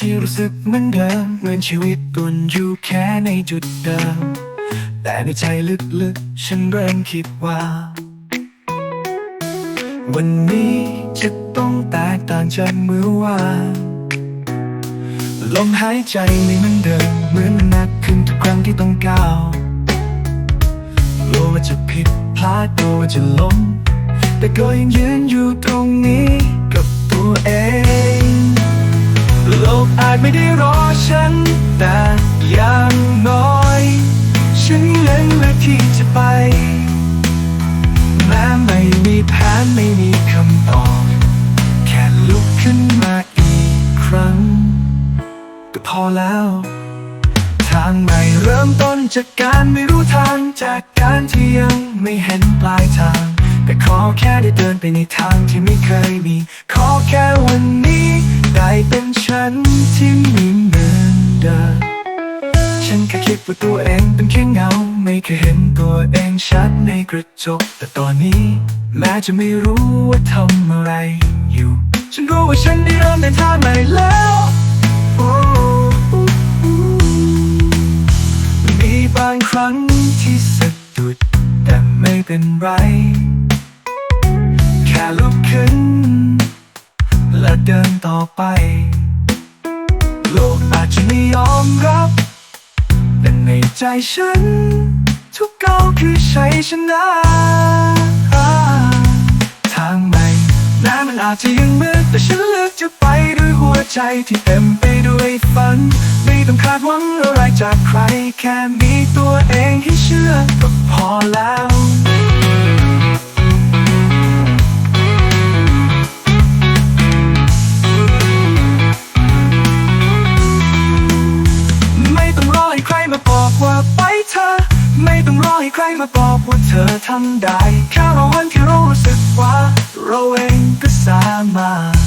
ที่รู้สึกเหมือนเดิมเหมือนชีวิตวนอยู่แค่ในจุดเดิม แต่ในใจลึกๆ ฉันเริ่มคิดว่า วันนี้จะต้องแตกต่างจากเมื่อวานลมหายใจไม่เหมือนเดิมเหมือนมันหนักขึ้นทุกครั้งที่ต้องก้าวกลัวว่าจะผิดพลาดกลัวว่าจะล้มแต่ก็ยังยืนอยู่ตรงนี้กับตัวเอง กอาจไม่ได้รอฉัน แต่อย่างน้อย ฉันเล็งเลือที่จะไป แม้ไม่มีแผนไม่มีคำตอบ แค่ลุกขึ้นมาอีกครั้ง ก็พอแล้ว ทางใหม่เริ่มต้นจากการไม่รู้ทางจากการที่ยังไม่เห็นปลายทาง แต่ขอแค่ได้เดินไปในทางที่ไม่เคยมี ขอแค่วันนี้ ได้เป็นฉันที่มีเหมือนเดิมฉันแค่คิดว่าตัวเองเป็นแค่เงา ไม่เคยเห็นตัวเองชัดในกระจก แต่ตอนนี้ แม้จะไม่รู้ว่าทำอะไรอยู่ ฉันรู้ว่าฉันได้เริ่มในทางใหม่แล้วมีบางครั้งที่สะดุดแต่ไม่เป็นไร ค่ลุกขึ้น และเดินต่อไป โลกอาจจะไม่ยอมรับ แต่ในใจฉัน ทุกก้าวคือชัยชนะทางใหม่แม้มันอาจจะยังมืดแต่ฉันเลือกจะไปด้วยหัวใจที่เต็มไปด้วยฝัน ไม่ต้องคาดหวังอะไรจากใคร แค่มีตัวเองให้เชื่อก็พอแล้ว ใครมาบอกว่าเธอทำได้แค่รอวันที่เรารู้สึกว่า เราเองก็สามารถ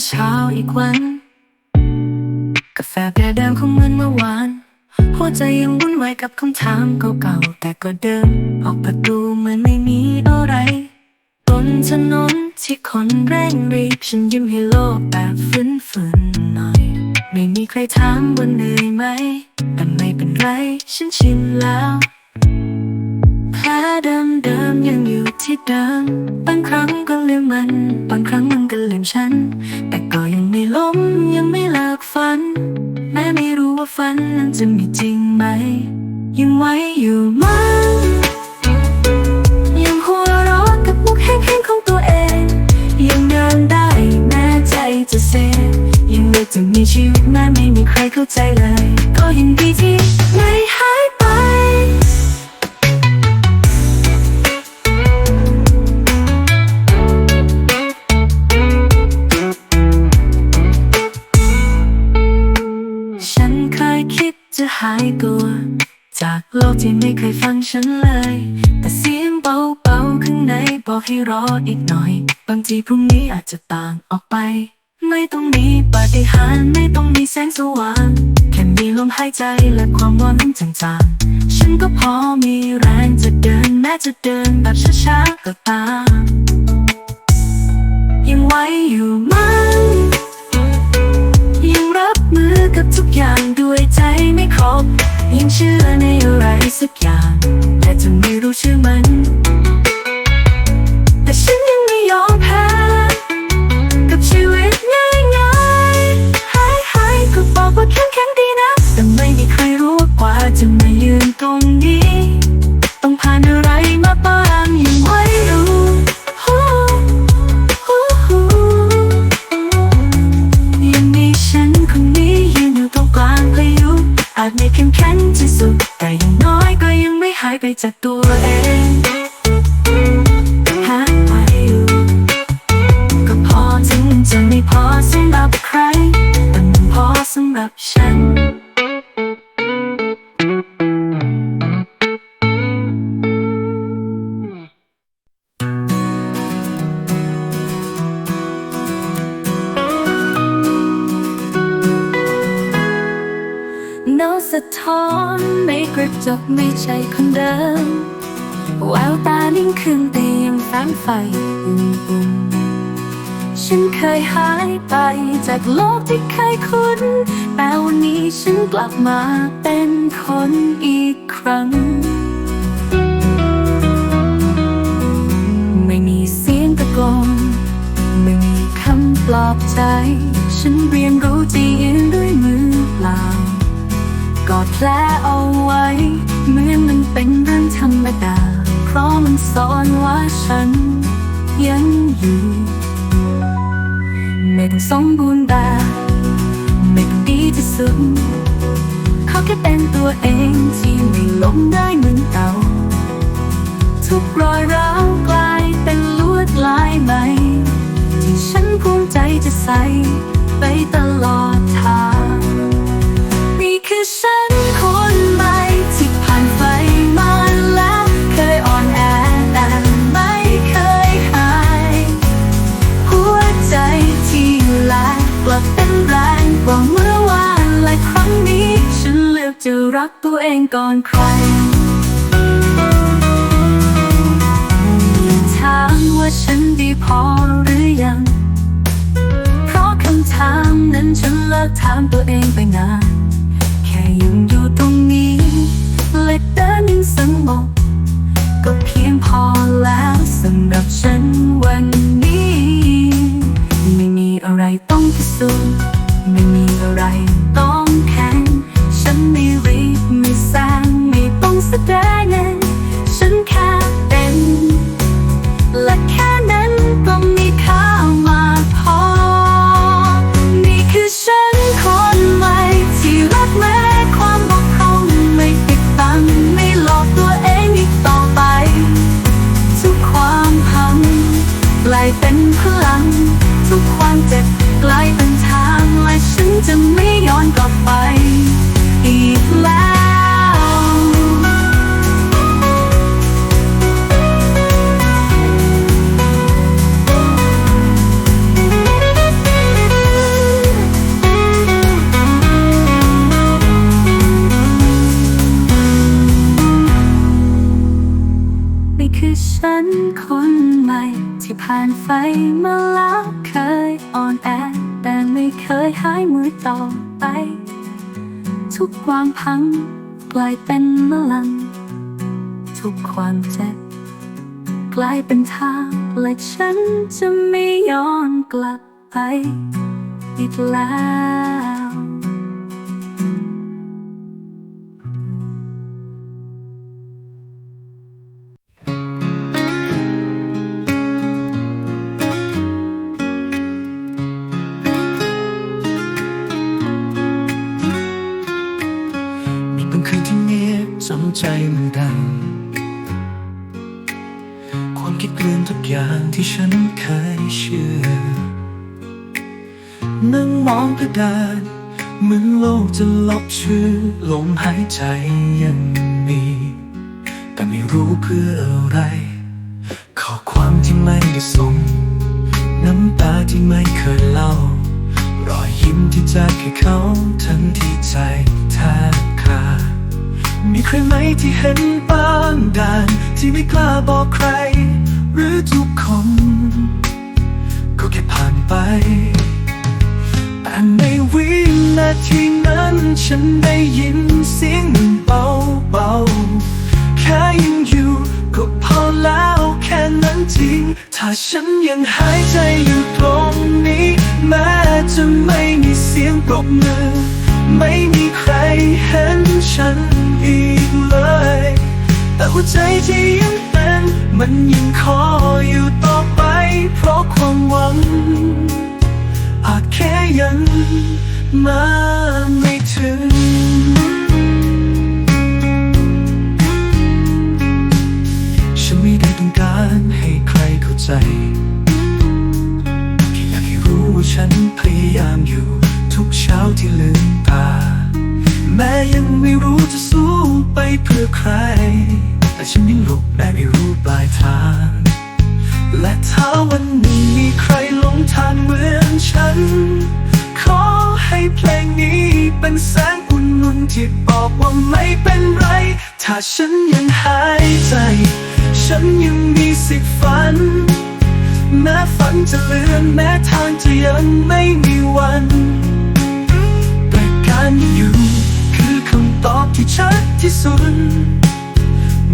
ก็เช้าอีกวัน กาแฟแพ้เดิมของมันเมื่อวาน หัวใจยังวุ่นวายกับคำถามเก่าๆ แต่ก็เดินออกประตูเหมือนไม่มีอะไรบนถนนที่คนเร่งรีบฉันยิ้มให้โลกแบบฝืนๆหน่อย ไม่มีใครถามว่าเหนื่อยไหม แต่ไม่เป็นไร ฉันชินแล้ว แผลเดิมๆยังอยู่ที่เดิม บางครั้งก็ลืมมัน บางครั้งมันก็ลืมฉัน แต่ก็ยังไม่ล้มยังไม่เลิกฝัน แม้ไม่รู้ว่าฝันนั้นจะมีจริงไหม ยังไว้อยู่มั้งยังหัวเราะกับมุกแห้งๆของตัวเอง ยังเดินได้แม้ใจจะเซยังเลือกจะมีชีวิตแม้ไม่มีใครเข้าใจเลย ก็ยังดีที่ไม่ กโลกที่ไม่เคยฟังฉันเลย แต่เสียงเบาๆข้างในบอกให้รออีกหน่อย บางทีพรุ่งนี้อาจจะต่างออกไป ไม่ต้องมีปาฏิหาริย์ไม่ต้องมีแสงสว่างแค่มีลมหายใจและความหวังจางๆ ฉันก็พอมีแรงจะเดินแม้จะเดินแบบช้าๆก็ตามยังไหวอยู่มั้งยังรับมือกับทุกอย่างด้วยใจ ไม่ครบยังเชื่อในอะไรสักอย่าง อาจไม่เข้มแข็งที่สุด แต่อย่างน้อยก็ยังไม่หายไปจากตัวเองะท้อนในกระจกไม่ใช่คนเดิมแววตานิ่งขึ้นแต่ยังแฝงไฟ ฉันเคยหายไปจากโลกที่เคยคุ้น แต่วันนี้ฉันกลับมาเป็นคนอีกครั้ง ไม่มีเสียงตะโกนไม่มีคำปลอบใจ ฉันเรียนรู้จะยืนด้วยมือเปล่า กอดแผลเอาไว้ เหมือนมันเป็นเรื่องธรรมดา เพราะมันสอนว่าฉัน ยังอยู่ไม่ต้องสมบูรณ์แบบไม่ต้องดีที่สุดเขอแค่เป็นตัวเองที่ไม่ล้มได้เหมือนเก่าทุกรอยร้าวกลายเป็นลวดลายใหม่ที่ฉันภูมิใจจะใส่ จะรักตัวเองก่อนใคร ถามว่าฉันดีพอหรือยัง เพราะคำถามนั้นฉันเลิกถามตัวเองไปนาน แค่ยังอยู่ตรงนี้และเดินยังสงบก็เพียงพอแล้วสำหรับฉันวันนี้ ไม่มีอะไรต้องพิสูจน์ ที่ผ่านไฟมาแล้วเคยอ่อนแอ แต่ไม่เคยหายมือต่อไป ทุกความพังกลายเป็นมลัง ทุกความเจ็บกลายเป็นทางและฉันจะไม่ย้อนกลับไปอีกแล้ว ใจมันดังความคิดเกลื่อนทุกอย่างที่ฉันเคยเชื่อ นั่งมองกระดาษเหมือนโลกจะลบชื่อลมหายใจยังมี แต่ไม่รู้เพื่ออะไร ข้อความที่ไม่ได้ส่ง น้ำตาที่ไม่เคยเล่ารอยยิ้มที่จากให้เขาทั้งที่ใจแทบขาด มีใครไหมที่เห็นบางด่าน ที่ไม่กล้าบอกใคร หรือทุกคน ก็แค่ผ่านไป แต่ในวินาทีนั้นฉันได้ยินเสียงเบาเบาแค่ยังอยู่ก็พอแล้วแค่นั้นจริง ถ้าฉันยังหายใจอยู่ตรงนี้ แม้จะไม่มีเสียงปรบมือ ไม่มีใครเห็นฉัน อีกเลย แต่หัวใจที่ยังเต้นมันยังขออยู่ต่อไป เพราะความหวังอาจแค่ยังมาไม่ถึงฉันไม่ได้ต้องการให้ใครเข้าใจแค่อยากให้รู้ว่าฉันพยายามอยู่ ทุกเช้าที่ลืมตาแม้ยังไม่รู้ เพื่อใคร แต่ฉันยังหลบแม้ไม่รู้ปลายทาง และถ้าวันนึ่งมีใครหลงทางเหมือนฉัน ขอให้เพลงนี้เป็นแสงอุ่นนุนที่บอกว่าไม่เป็นไร ถ้าฉันยังหายใจ ฉันยังมีสิทธิ์ฝัน แม้ฝันจะเลือนแม้ทางจะยังไม่มีวัน แต่การอยู่ำตอบที่ชัดที่สุด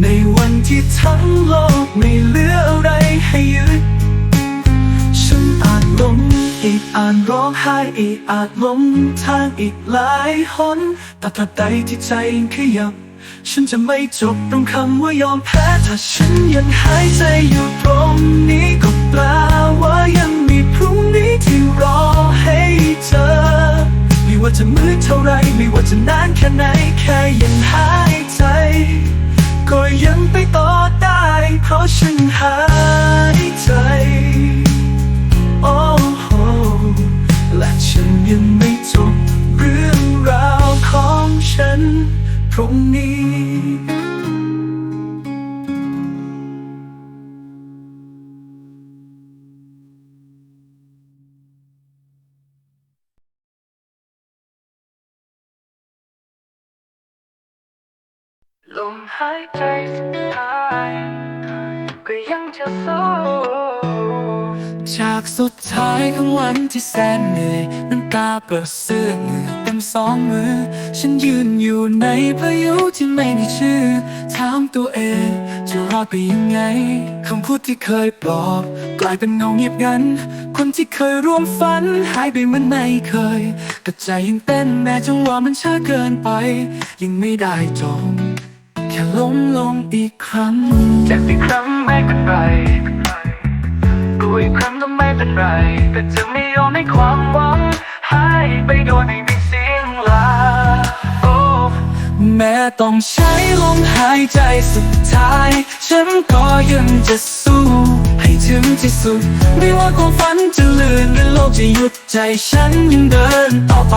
ในวันที่ทั้งโลกไม่เหลืออะไรให้ยึด ฉันอาจล้มอีกอาจร้องไห้อีกอาจล้มทางอีกหลายหนแต่ตราใดที่ใจยังขยับ ฉันจะไม่จบตรงคำว่ายอมแพ้ ถ้าฉันยังหายใจอยู่ตรงนี้ก็แปลว่ายัง ว่าจะมืดเท่าไรไม่ว่าจะนานแค่ไหนแค่ยังหาย ลมหายใจสุดท้ายก็ยังจะสู้จากสุดท้ายของวันที่แสนเหนื่อยน้ำตาเปิดเสื้อเหงื่อเต็มสองมือ ฉันยืนอยู่ในพายุที่ไม่มีชื่อ ถามตัวเองจะรอดไปยังไงคำพูดที่เคยปลอบกลายเป็นเงาเงียบงัน คนที่เคยร่วมฝัน หายไปเหมือนไม่เคยแต่ใจยังเต้นแม้จังหวะมันช้าเกินไป ยังไม่ได้จบ แค่ล้มลงอีกครั้งเจ็บอีกครั้งไม่เป็นไรกลัวอีกครั้งก็ไม่เป็นไร แต่จะไม่ยอมให้ความหวังหายไปโดยไม่มีเสียงลาโอ้แม้ต้องใช้ลมหายใจสุดท้าย ฉันก็ยังจะสู้ ให้ถึงที่สุด ไม่ว่าความฝันจะเลือ กจะหยุดใจฉันยังเดินต่อไป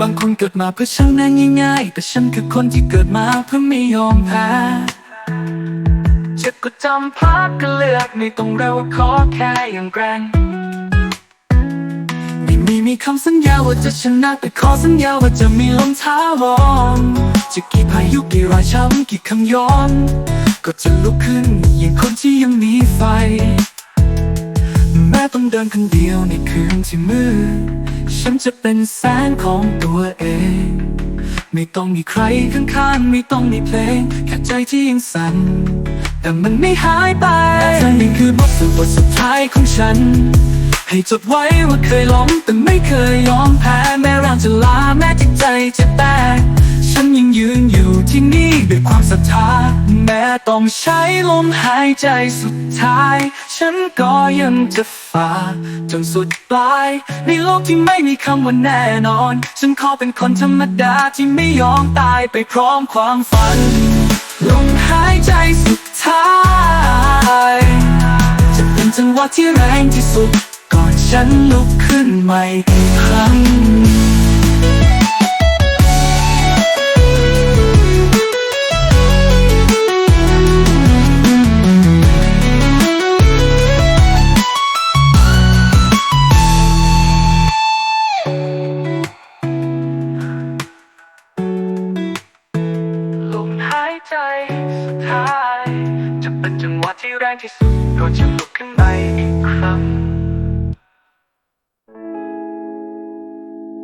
บางคนเกิดมาเพื่อฉันนั้นง่ายๆ แต่ฉันคือคนที่เกิดมาเพื่อไม่ยอมแพ้จะก็จำพักก็เลือกไม่ต้องเร็วขอแค่อย่างแกรงไม่มีมีคำสัญญาว่าจะชนะแต่ขอสัญญาว่าจะมีลมท้าวอนจะกี่พายุกี่รอยช้ำกี่คำย้อน ก็จะลุกขึ้นอย่างคนที่ยังหนีไฟ ดินคนเดียวในคืนที่มืด ฉันจะเป็นแสงของตัวเอง ไม่ต้องมีใครข้างๆ ไม่ต้องมีเพลง แค่ใจที่ยังสั่น แต่มันไม่หายไปเธอนี่คือบทสรุปบทสุดท้ายของฉัน ให้จดไว้ว่าเคยล้มแต่ไม่เคยยอมแพ้ แม้ร่างจะลาแม้จิตใจจะแตก ฉันยังยืนอยู่ที่นี่ด้วยความศรัทธา แม้ต้องใช้ลมหายใจสุดท้าย ฉันก็ยังจะา จนสุดปลาย ในโลกที่ไม่มีคำว่าแน่นอน ฉันขอเป็นคนธรรมดาที่ไม่ยอมตายไปพร้อมความฝัน ลมหายใจสุดท้าย จะเป็นจังหวะที่แรงที่สุด ก่อนฉันลุกขึ้นใหม่อีกครั้ง